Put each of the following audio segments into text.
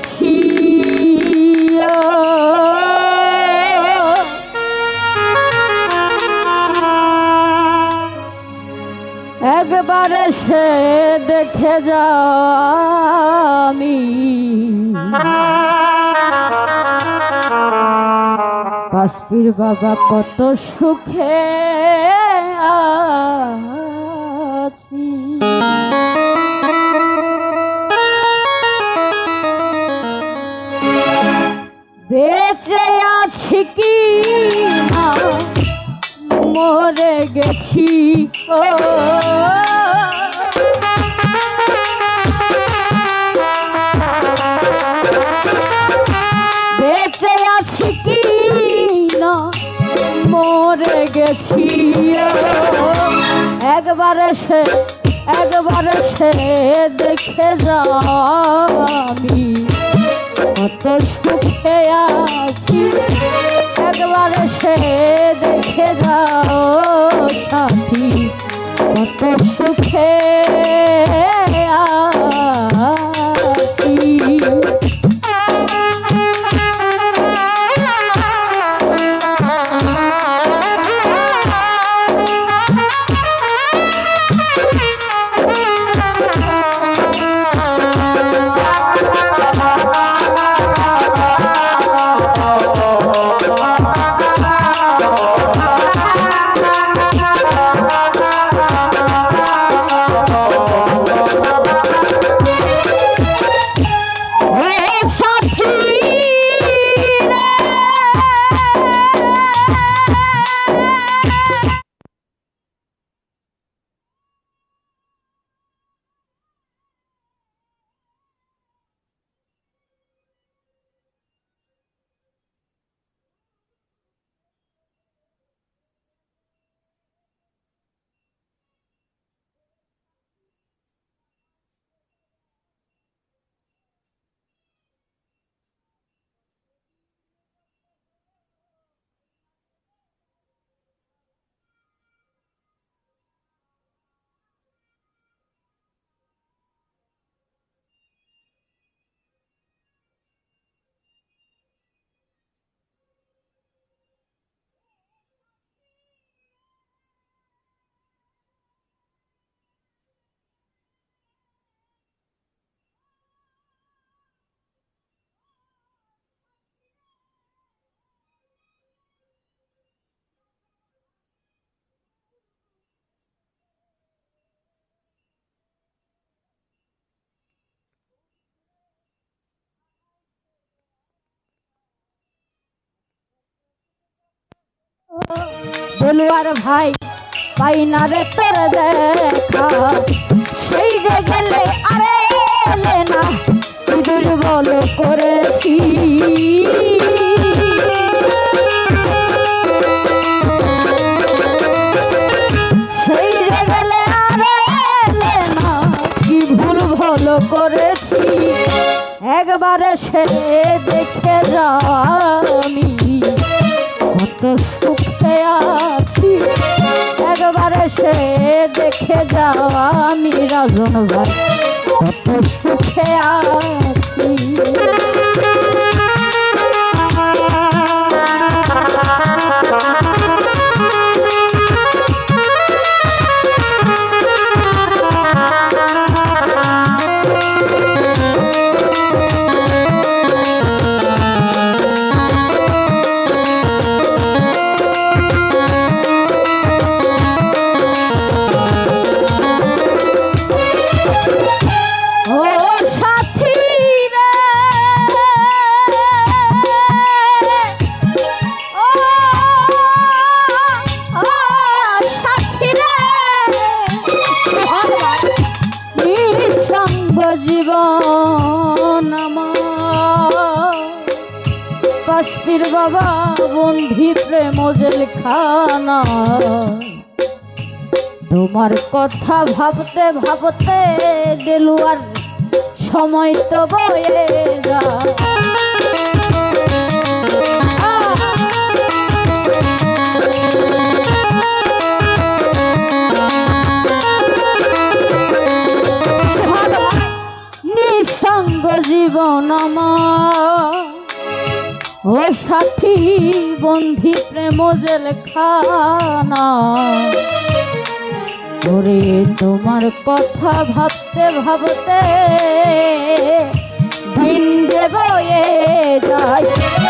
গেছি একবার সে দেখে যাও আমি কাশ্মীর বাবা কত সুখে গেছি, ও। বেঁচে আছি কি না? মরে গেছি একবার সে একবার সে দেখে যাও আমি। কত সুখে আছি একবার সে দেখে যাও সাথী। কত সুখে বলুয়ার ভাই, পাই রে তোর দেখা। সেই যে গেলে আরে না, দুর্বল করেছি। করেছি। একবারে সে দেখে যা সুখে আছি। একবারে সে দেখে যাও আমি রাজন ভাই কত সুখে আছি। কাশ্মীর বাবা বন্ধি প্রেম জেলখানা তোমার কথা ভাবতে ভাবতে গেলুয়ার সময় তো বয়ে যা নিঃসঙ্গ জীবন আমার। সাথী বন্ধি প্রেম জেল খানা ওরে তোমার কথা ভাবতে ভাবতে দিন যে বয়ে যায়।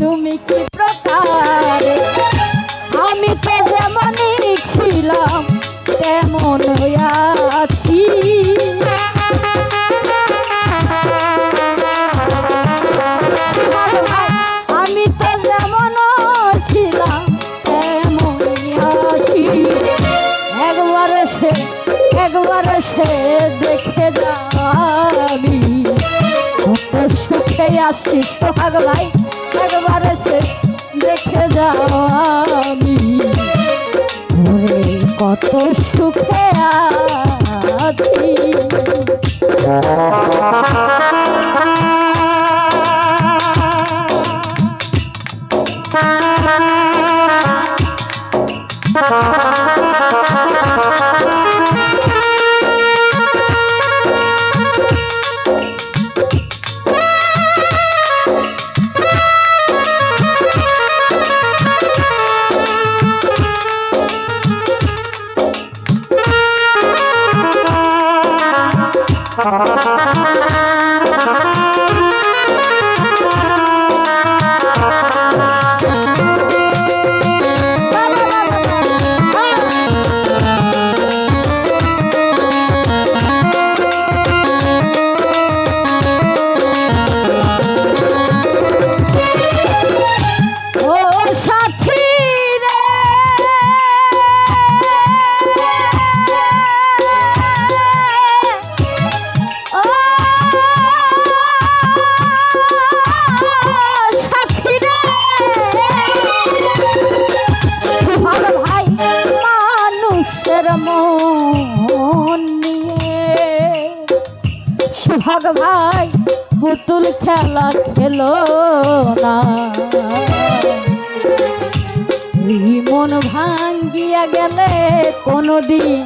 তুমি কি প্রকারে? আমি তো যেমনই ছিলাম তেমন আছি। একবার সে দেখে যাবি সোহাগ ভাই একবার সে দেখে যাও আমি। কত সুখে আছি। ভাই পুতুল খেলা খেলো না। মন ভাঙ্গিয়া গেলে কোনোদিন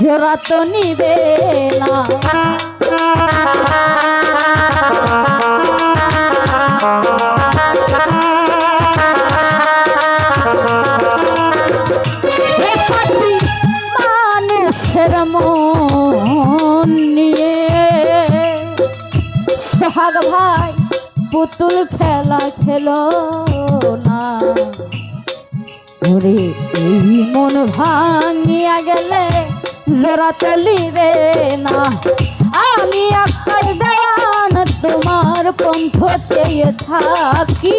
জোড়া তো নিবে না। সোহাগ ভাই, পুতুল খেলা খেলো না। ওরে, এই মন ভাঙিয়া গেলে লোরা চলিবে না। আমি আপনার দেওয়ান তোমার পন্থ চেয়ে থাকি।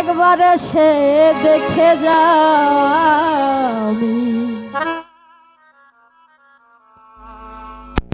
একবার সে দেখে যা।